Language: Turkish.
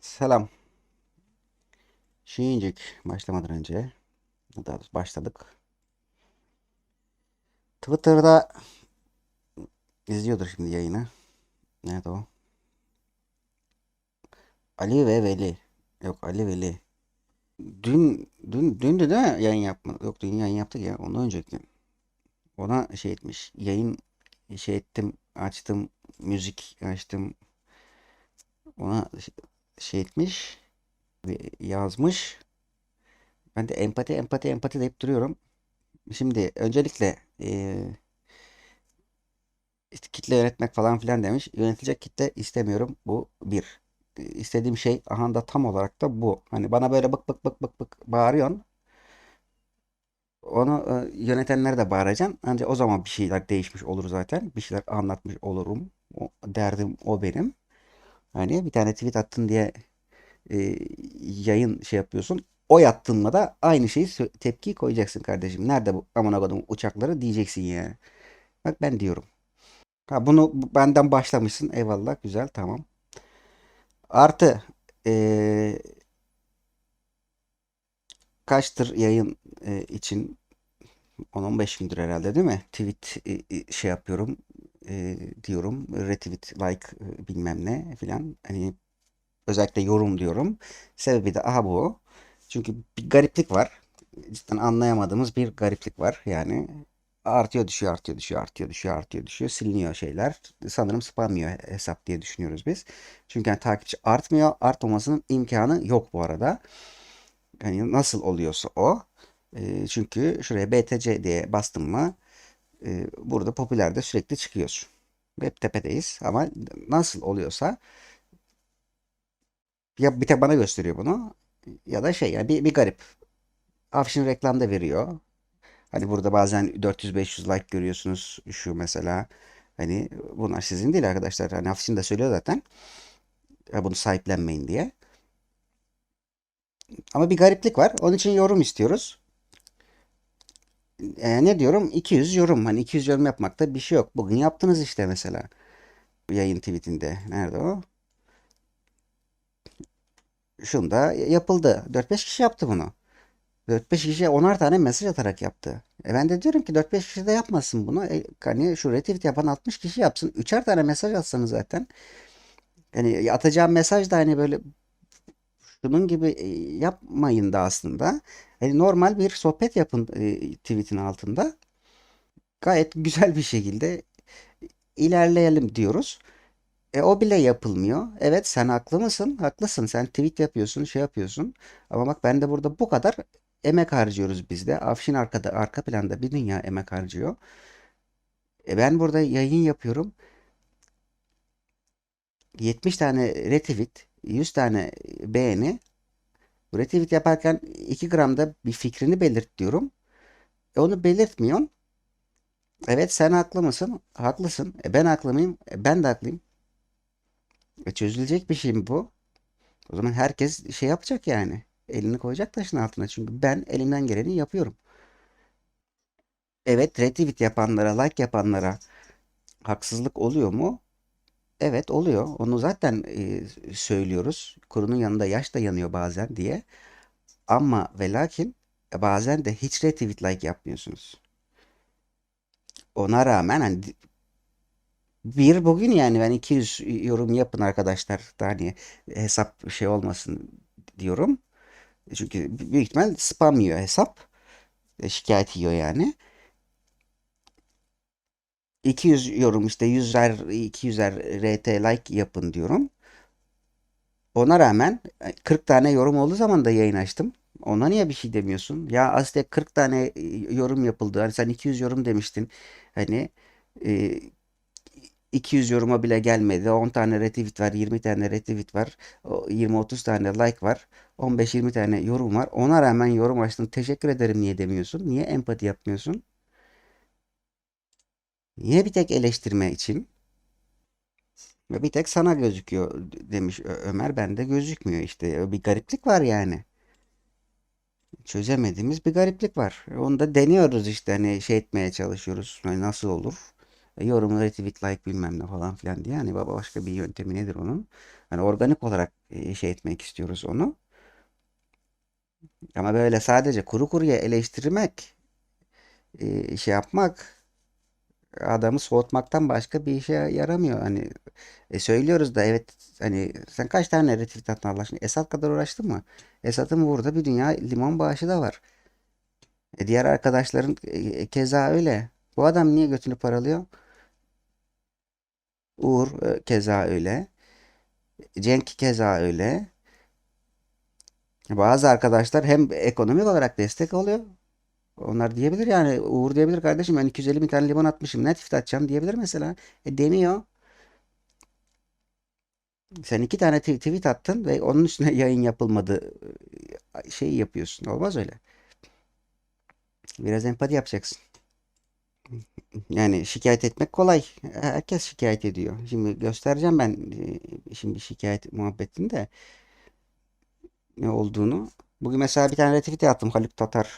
Selam. Şiincik başlamadan önce daha başladık. Twitter'da izliyordur şimdi yayını. Nerede o? Ali ve Veli. Yok Ali Veli. Dün dün dündü de yayın yapma. Yok dün yayın yaptık ya. Ondan önceki. Ona şey etmiş. Yayın şey ettim, açtım, müzik açtım. Ona şey etmiş ve yazmış. Ben de empati empati empati deyip duruyorum. Şimdi öncelikle eee, işte kitle yönetmek falan filan demiş. Yönetilecek kitle istemiyorum. Bu bir. E, İstediğim şey aha da tam olarak da bu. Hani bana böyle bık bık bık bık bık bağırıyorsun. Onu e, yönetenlere de bağıracaksın. Ancak o zaman bir şeyler değişmiş olur zaten. Bir şeyler anlatmış olurum. O, derdim o benim. Hani bir tane tweet attın diye e, yayın şey yapıyorsun. O yattığında da aynı şeyi tepkiyi koyacaksın kardeşim. Nerede bu amına kodum uçakları diyeceksin yani. Bak ben diyorum. Ha bunu bu- benden başlamışsın. Eyvallah güzel tamam. Artı e, kaçtır yayın e, için 10-15 gündür herhalde değil mi? Tweet e, e, şey yapıyorum e, diyorum. Retweet, like e, bilmem ne filan. Hani özellikle yorum diyorum. Sebebi de aha bu. Çünkü bir gariplik var. Cidden anlayamadığımız bir gariplik var. Yani artıyor düşüyor artıyor düşüyor artıyor düşüyor artıyor düşüyor siliniyor şeyler. Sanırım spam yiyor hesap diye düşünüyoruz biz. Çünkü yani takipçi artmıyor. Artmamasının imkanı yok bu arada. Yani nasıl oluyorsa o. E, çünkü şuraya BTC diye bastım mı e, burada popülerde sürekli çıkıyoruz. Hep tepedeyiz ama nasıl oluyorsa ya bir tek bana gösteriyor bunu ya da şey yani bir, bir garip. Afşin reklamda veriyor. Hani burada bazen 400-500 like görüyorsunuz şu mesela. Hani bunlar sizin değil arkadaşlar. Hani Afşin de söylüyor zaten. Ya bunu sahiplenmeyin diye. Ama bir gariplik var. Onun için yorum istiyoruz. E, ne diyorum? 200 yorum. Hani 200 yorum yapmakta bir şey yok. Bugün yaptınız işte mesela. Yayın tweetinde. Nerede o? Şunda yapıldı. 4-5 kişi yaptı bunu. 4-5 kişi onar tane mesaj atarak yaptı. E ben de diyorum ki 4-5 kişi de yapmasın bunu. E, hani şu retweet yapan 60 kişi yapsın. Üçer tane mesaj atsanız zaten. Yani atacağım mesaj da hani böyle şunun gibi e, yapmayın da aslında. Hani normal bir sohbet yapın e, tweetin altında. Gayet güzel bir şekilde ilerleyelim diyoruz. E o bile yapılmıyor. Evet sen haklı mısın? Haklısın. Sen tweet yapıyorsun, şey yapıyorsun. Ama bak ben de burada bu kadar emek harcıyoruz biz de. Afşin arkada, arka planda bir dünya emek harcıyor. E ben burada yayın yapıyorum. 70 tane retweet, 100 tane beğeni. Retweet yaparken 2 gramda bir fikrini belirt diyorum. E onu belirtmiyorsun. Evet sen haklı mısın? Haklısın. E ben haklı mıyım? E ben de haklıyım. E çözülecek bir şey mi bu? O zaman herkes şey yapacak yani. Elini koyacak taşın altına. Çünkü ben elimden geleni yapıyorum. Evet retweet yapanlara, like yapanlara haksızlık oluyor mu? Evet oluyor. Onu zaten e, söylüyoruz. Kurunun yanında yaş da yanıyor bazen diye. Ama ve lakin e, bazen de hiç retweet like yapmıyorsunuz. Ona rağmen hani bir bugün yani ben 200 yorum yapın arkadaşlar. Da hani hesap şey olmasın diyorum. Çünkü büyük ihtimal spam yiyor hesap. Şikayet yiyor yani. 200 yorum işte 100'er 200'er RT like yapın diyorum. Ona rağmen e, 40 tane yorum olduğu zaman da yayın açtım. Ona niye bir şey demiyorsun? Ya aslında 40 tane e, yorum yapıldı. Hani sen 200 yorum demiştin. Hani e, 200 yoruma bile gelmedi. 10 tane retweet var, 20 tane retweet var, 20-30 tane like var, 15-20 tane yorum var. Ona rağmen yorum açtın. Teşekkür ederim niye demiyorsun? Niye empati yapmıyorsun? Niye bir tek eleştirme için? Ve bir tek sana gözüküyor demiş Ö- Ömer. Bende gözükmüyor işte. Bir gariplik var yani. Çözemediğimiz bir gariplik var. Onu da deniyoruz işte hani şey etmeye çalışıyoruz. Hani nasıl olur? E, yorum, retweet, like bilmem ne falan filan diye. Hani baba başka bir yöntemi nedir onun? Hani organik olarak e, şey etmek istiyoruz onu. Ama böyle sadece kuru kuruya eleştirmek, e, şey yapmak adamı soğutmaktan başka bir işe yaramıyor. Hani e, söylüyoruz da evet hani sen kaç tane retweet attın Allah aşkına? Esat kadar uğraştın mı? Esat'ın burada bir dünya limon bağışı da var. E, diğer arkadaşların e, keza öyle. Bu adam niye götünü paralıyor? Uğur e, keza öyle. Cenk keza öyle. Bazı arkadaşlar hem ekonomik olarak destek oluyor. Onlar diyebilir yani Uğur diyebilir kardeşim ben 250 bin tane limon atmışım ne çift atacağım diyebilir mesela. E demiyor. Sen iki tane tw- tweet attın ve onun üstüne yayın yapılmadı e, şeyi yapıyorsun. Olmaz öyle. Biraz empati yapacaksın. Yani şikayet etmek kolay. Herkes şikayet ediyor. Şimdi göstereceğim ben e, şimdi şikayet muhabbetinde ne olduğunu. Bugün mesela bir tane retweet attım Haluk Tatar